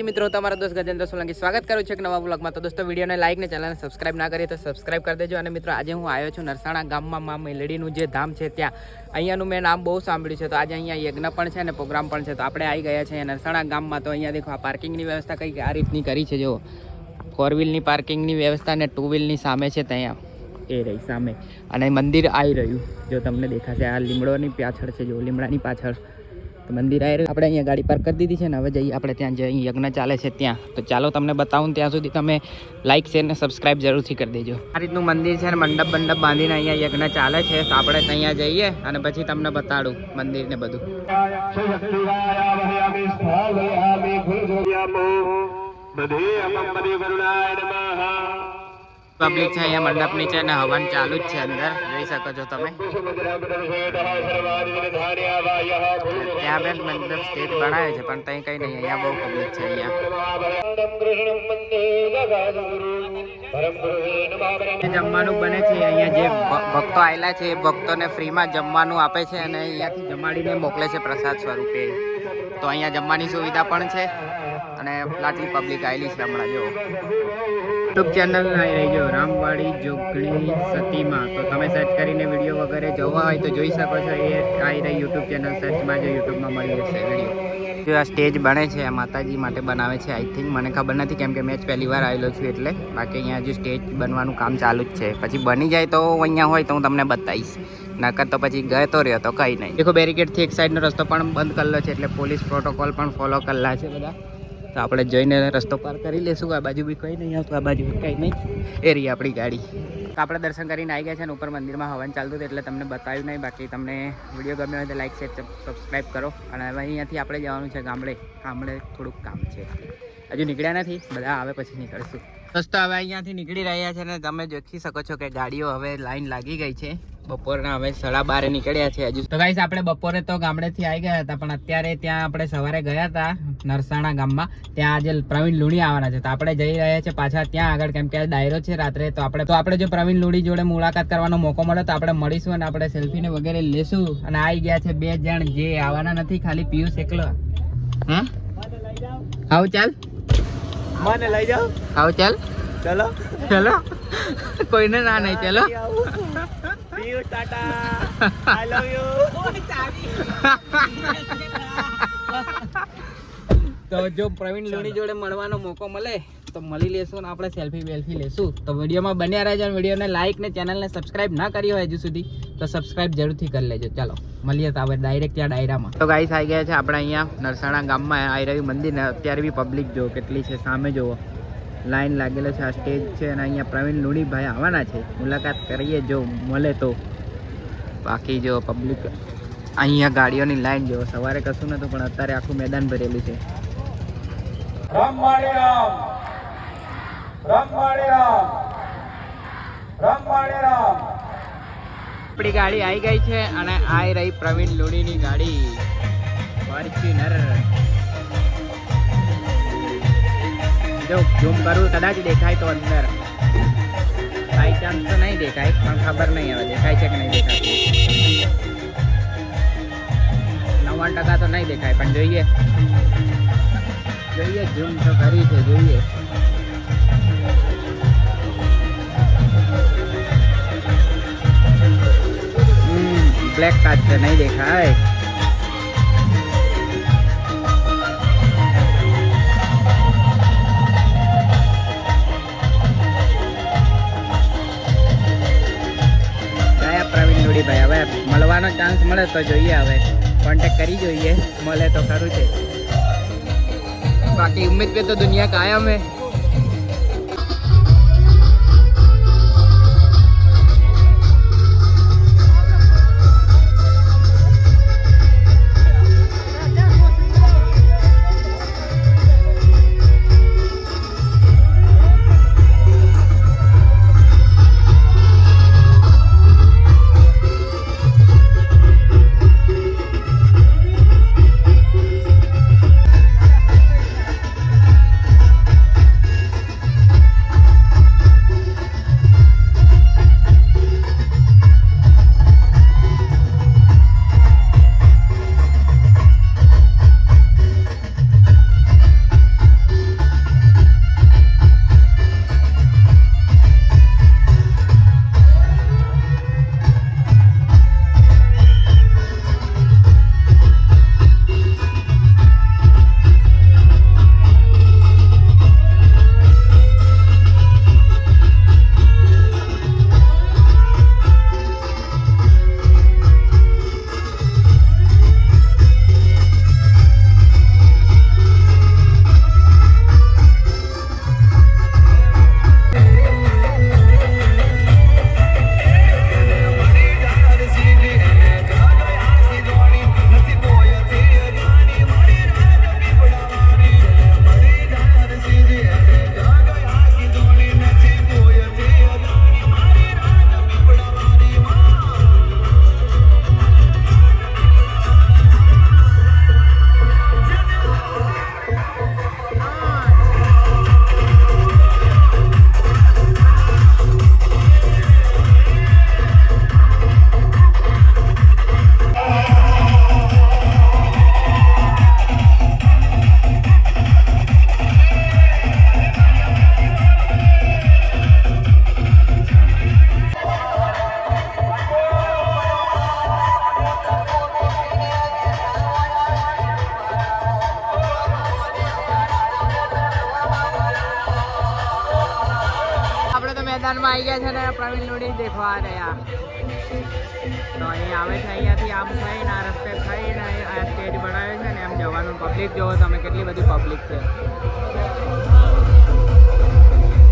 જી મિત્રો, તમારા દોસ્ત ગજેન્દ્ર સોલંકી સ્વાગત કરું છું એક નવા બ્લોગમાં તો દોસ્તો, વિડીયોને લાઈક ને ચેનલને સબસ્ક્રાઇબ ના કરીએ તો સબસ્ક્રાઇબ કરી દેજો. અને મિત્રો, આજે હું આવ્યો છું નરસાણા ગામમાં, મા મેલડીનું જે ધામ છે ત્યાં. અહીંયાનું મેં નામ બહુ સાંભળ્યું છે. તો આજે અહીંયા યજ્ઞ પણ છે અને પ્રોગ્રામ પણ છે. તો આપણે આવી ગયા છે નરસાણા ગામમાં. તો અહીંયા દેખો આ પાર્કિંગની વ્યવસ્થા કંઈક આ રીતની કરી છે. જો ફોર વ્હીલની પાર્કિંગની વ્યવસ્થા અને ટુ વ્હીલની સામે છે ત્યાં. એ રહી, સામે. અને મંદિર આવી રહ્યું. જો તમને દેખાશે, આ લીમડોની પાછળ છે. જો લીમડાની પાછળ. મંદિર આવી આપણે અહીંયા ગાડી પાર્ક કરી દીધી છે ને હવે જઈએ આપણે ત્યાં જે અહીં યજ્ઞ ચાલે છે ત્યાં. તો ચાલો તમને બતાવું ત્યાં સુધી તમે લાઇક શેર ને સબસ્ક્રાઈબ જરૂરથી કરી દેજો. આ રીતનું મંદિર છે ને, મંડપ મંડપ બાંધીને અહીંયા યજ્ઞ ચાલે છે. તો આપણે ત્યાં જઈએ અને પછી તમને બતાડું મંદિર ને બધું. પબ્લિક છે, અહીંયા મંડપ નીચે અને હવન ચાલુ જ છે અંદર. જોઈ શકો છો તમે. ત્યાં બેન મંડપ સ્ટેજ બનાવ્યો છે, પણ ત્યાં કઈ નહીં, અહીંયા બહુ પબ્લિક છે અહીંયા. જમવાનું બને છે, અહીંયા જે ભક્તો આવેલા છે, એ ભક્તોને ફ્રીમાં જમવાનું આપે છે અને અહીંયાથી જમાડીને મોકલે છે પ્રસાદ સ્વરૂપે. તો અહીંયા જમવાની સુવિધા પણ છે અને આટલી પબ્લિક આવેલી છે હમણાં, જો. યુટ્યુબ ચેનલ આવી રહી જો રામવાડી જોગણી સતીમાં. તો તમે સર્ચ કરીને વીડિયો વગેરે જોવા હોય તો જોઈ શકો છો. એ આવી રહી યુટ્યુબ ચેનલ સર્ચમાં જો યુટ્યુબમાં મળી જશે વીડિયો જો આ સ્ટેજ બને છે, આ માતાજી માટે બનાવે છે આઈ થિંક મને ખબર નથી કેમ કે મેં જ પહેલી વાર આવેલો છું એટલે. બાકી અહીંયા હજુ સ્ટેજ બનવાનું કામ ચાલુ જ છે. પછી બની જાય તો અહીંયા હોય તો હું તમને બતાવીશ. નકર તો પછી ગયો રહ્યો તો કંઈ નહીં. દેખો બેરિકેડથી એક સાઈડનો રસ્તો પણ બંધ કરેલો છે, એટલે પોલીસ પ્રોટોકોલ પણ ફોલો કરેલા છે બધા. તો આપણે જોઈને રસ્તો પાર કરી લેશું. આ બાજુ બી કંઈ નહીં આવતું, આ બાજુ બી કંઈ નહીં. એ રહી આપણી ગાડી. આપણે દર્શન કરીને આવી ગયા છે ને ઉપર મંદિરમાં હવન ચાલતું હતું એટલે તમને બતાવ્યું નહીં. બાકી તમને વીડિયો ગમ્યો હોય તો લાઈક, શેર સબસ્ક્રાઈબ કરો. અને હવે અહીંયાથી આપણે જવાનું છે ગામડે. ગામડે થોડુંક કામ છે. હજુ નીકળ્યા નથી. બધા આવે પછી નીકળશું. દોસ્તો હવે અહીંયાથી નીકળી રહ્યા છે અને તમે જોખી શકો છો કે ગાડીઓ હવે લાઈન લાગી ગઈ છે. બપોરના અમે સાડા બારે નીકળ્યા છે હજુ. તો ગાઈસ આપણે બપોરે તો ગામડેથી આવી ગયા હતા પણ અત્યારે ત્યાં આપણે સવારે ગયા હતા નરસાણા ગામમાં. ત્યાં આજે પ્રવીણ લુણી આવવાના છે. તો આપણે જઈ રહ્યા છે પાછા ત્યાં આગળ કેમ કે ડાયરો છે રાત્રે તો આપણે તો આપણે જો પ્રવીણ લુણી જોડે મુલાકાત કરવાનો મોકો મળે તો આપણે મળીશું અને આપણે સેલ્ફીને વગેરે લેશું. અને આવી ગયા છે બે જણ જે આવવાના નથી ખાલી પિયુષ એકલો. હા આવ ચાલ? મને લઈ જાઓ. આવ ચાલ? ચલો. ચલો. કોઈને ના નહીં ચલો. See you, Tata. I love you. તો જો પ્રવીણ લોણી જોડે મળવાનો મોકો મળે તો મળી લેશું ને આપણે સેલ્ફી વેલ્ફી લેશું. તો વિડીયોમાં બન્યા રહેજો અને વિડીયોને લાઈક ને ચેનલને સબસ્ક્રાઇબ ના કરી હોય હજુ સુધી તો સબસ્ક્રાઇબ જરૂરથી કરી લેજો. ચાલો મળીએ તો આપણે ડાયરેક્ટ ત્યાં ડાયરામાં. તો ગાઈસ આવી ગયા છે આપણે અહીંયા નરસાણા ગામમાં આવી રહ્યું મંદિર ને અત્યારે બી પબ્લિક જો કેટલી છે સામે જુઓ. લાઈન લાગેલો છે આ સ્ટેજ છે અને અહીંયા પ્રવીણ લુણીભાઈ આવવાના છે. મુલાકાત કરીએ જો મળે તો. બાકી જો પબ્લિક અહીંયા ગાડીઓની લાઈન જો સવારે કશું નતું પણ અત્યારે આખું મેદાન ભરેલું છે. રામ રામ. રામ રામ. રામ માળી રામ. આપણી ગાડી આવી ગઈ છે અને આવી રહી પ્રવીણ લુણીની ગાડી. ફોર્ચ્યુનર જો ઝૂમ કરું, કદાચ દેખાય તો અંદર. બાય ચાન્સ તો નહીં દેખાય, પણ ખબર નહીં હવે, દેખાય છે કે નહીં દેખાય નવ્વાણું ટકા તો નહીં દેખાય, પણ જોઈએ. જોઈએ, ઝૂમ તો કરી છે, જોઈએ. બ્લેક કાચ છે, નહીં દેખાય. ચાન્સ મળે તો જોઈએ હવે. કોન્ટેક કરી જોઈએ. મળે તો ખરું છે. બાકી ઉમ્મીદ પે તો દુનિયા કાયમ હે.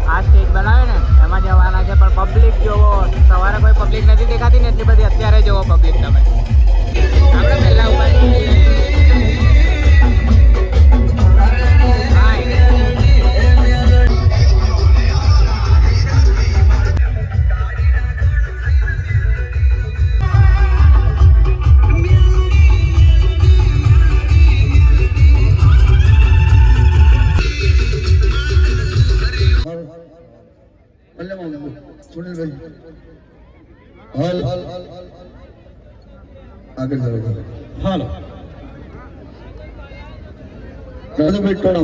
આ સ્ટેજ બનાવે ને, એમાં જવાના છે, પણ પબ્લિક જોવો, સવારે કોઈ પબ્લિક નથી દેખાતી ને એટલી બધી અત્યારે જોવો પબ્લિક તમે. આપણે પહેલા ઊભા હાલ આગળ જાઓ હાલો રાધાભાઈ ટોળા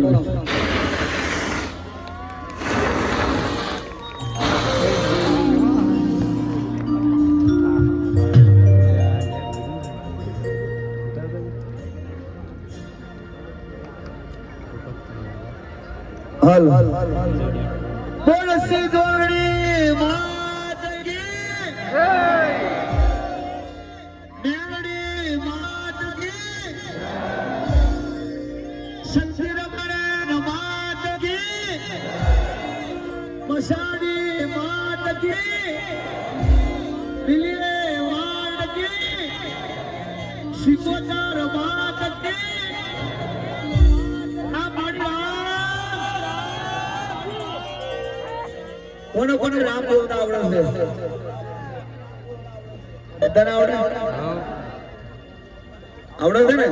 હાલ બોલ સિદ્ધોણી માત કી મેલડી માત કી શંકરમણ માત કી મસાડી માત કી બિલીએ માત કી શિકોતર, માત કી કોને કોને રામ બોલતા આવડે છે? બધાને આવડે? આવડે છે ને?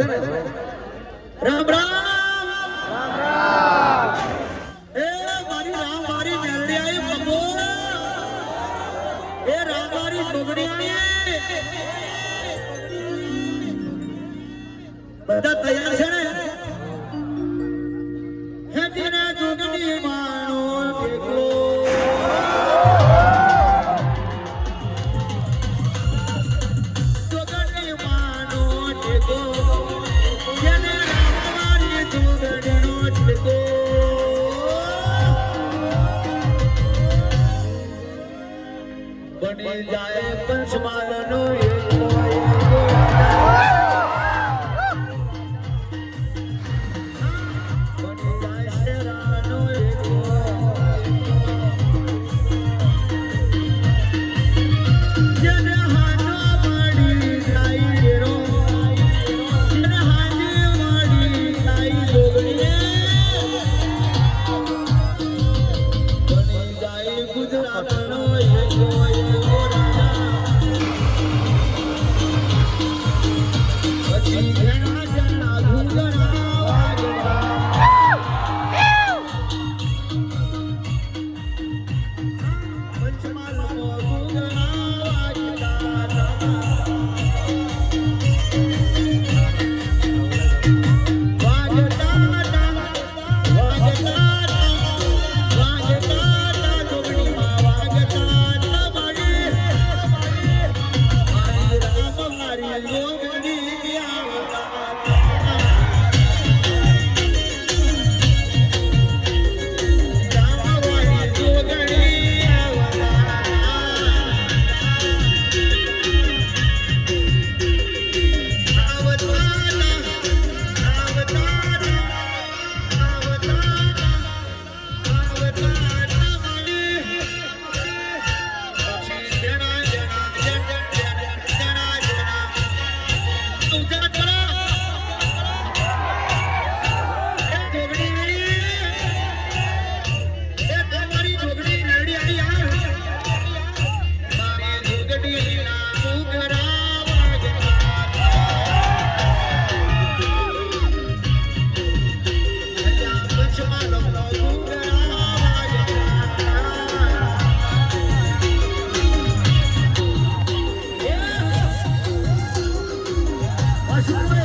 Amen.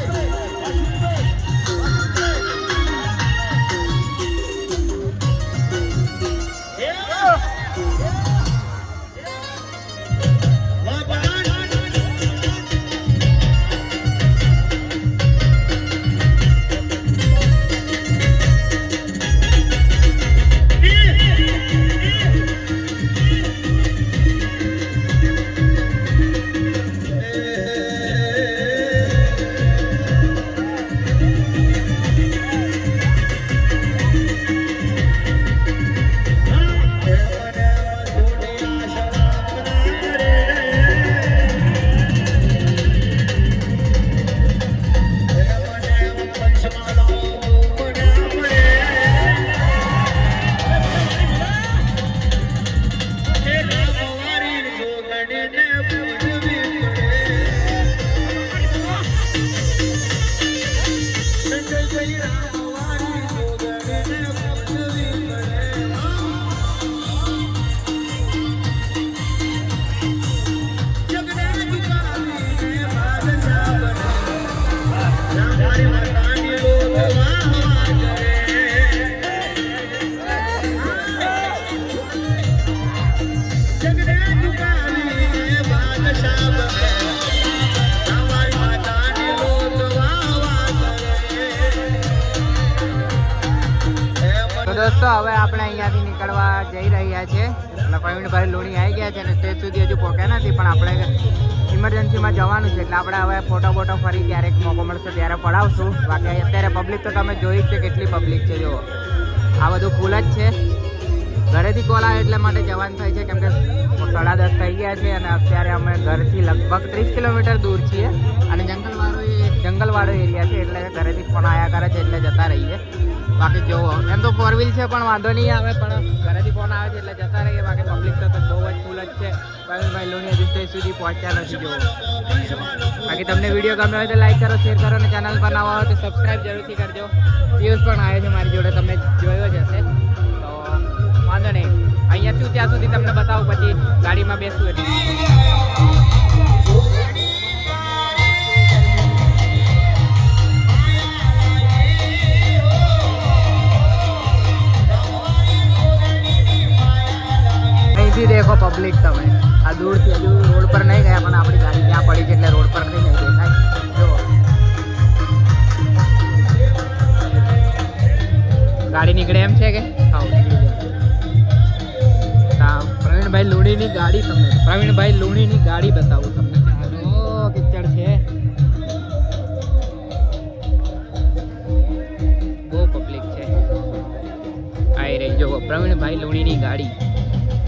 દોસ્તો હવે આપણે અહીંયાથી નીકળવા જઈ રહ્યા છે. એટલે પ્રવીણભાઈ લોણી આવી ગયા છે અને સ્ટેજ સુધી હજુ પહોંચ્યા નથી, પણ આપણે ઇમરજન્સીમાં જવાનું છે. એટલે આપણે હવે ફોટો બોટો ફરી ક્યારેક મોકો મળશે ત્યારે પડાવશું. બાકી અત્યારે પબ્લિક તો તમે જોઈ જ છે કેટલી પબ્લિક છે, જુઓ. આ બધું ફૂલ જ છે. ઘરેથી કોલ આવે એટલે માટે જવાનું થાય છે. કેમ કે સાડા દસ થઈ ગયા છે અને અત્યારે અમે ઘરથી લગભગ ત્રીસ કિલોમીટર દૂર છીએ. અને જંગલવાળો એ જંગલવાળો એરિયા છે એટલે ઘરેથી ફોન આવ્યા કરે છે એટલે જતા રહીએ. બાકી જોવો એમ તો ફોર વ્હીલ છે, પણ વાંધો નહીં આવે, પણ ઘરેથી ફોન આવે છે એટલે જતા રહીએ. બાકી પબ્લિક તો બહુ જ ફૂલ જ છે. ભાઈ લોણી હજી સુધી પહોંચ્યા નથી જોવો બાકી તમને વીડિયો ગમ્યો હોય તો લાઈક કરો શેર કરો અને ચેનલ પર નવા હોય તો સબસ્ક્રાઈબ જરૂરથી કરજો. વ્યૂઝ પણ આવે છે મારી જોડે, તમે જોયો જ હશે. તો વાંધો નહીં. અહીંયા છું, ત્યાં સુધી તમને બતાવું, પછી ગાડીમાં બેસું એટલે.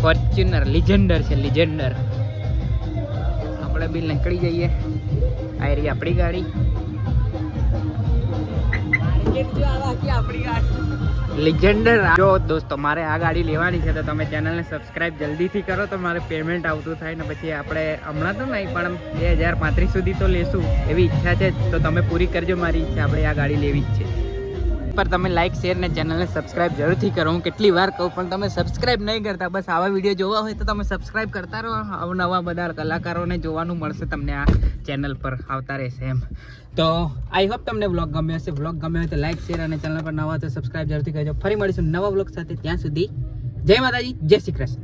ફોર્ચ્યુનર લિજેન્ડર છે લિજેન્ડર આપણે બી નીકળી જઈએ. આ રહી આપણી ગાડી. લિજેન્ડર જો દોસ્તો, મારે આ ગાડી લેવાની છે, તો તમે ચેનલને સબસ્ક્રાઇબ જલ્દીથી કરો તો મારે પેમેન્ટ આવતું થાય ને પછી આપણે હમણાં તો નહીં, પણ બે હજાર પાંત્રીસ સુધી તો લેશું. એવી ઈચ્છા છે, તો તમે પૂરી કરજો મારી ઈચ્છા. આપણે આ ગાડી લેવી જ છે. પર તમે લાઇક શેર અને ચેનલને સબસ્ક્રાઇબ જરૂરથી કરો. હું કેટલી વાર કહું, પણ તમે સબસ્ક્રાઇબ નહીં કરતા. બસ આવા વીડિયો જોવા હોય તો તમે સબસ્ક્રાઇબ કરતા રહો. અવનવા બધા કલાકારોને જોવાનું મળશે તમને આ ચેનલ પર. આવતા રહેશે એમ. તો આઈ હોપ તમને વ્લોગ ગમ્યો હશે. વ્લોગ ગમ્યો હોય તો લાઇક શેર અને ચેનલ પર નવા તો સબસ્ક્રાઇબ જરૂરથી કરજો. ફરી મળીશું નવા વ્લોગ સાથે. ત્યાં સુધી જય માતાજી, જય શ્રી કૃષ્ણ.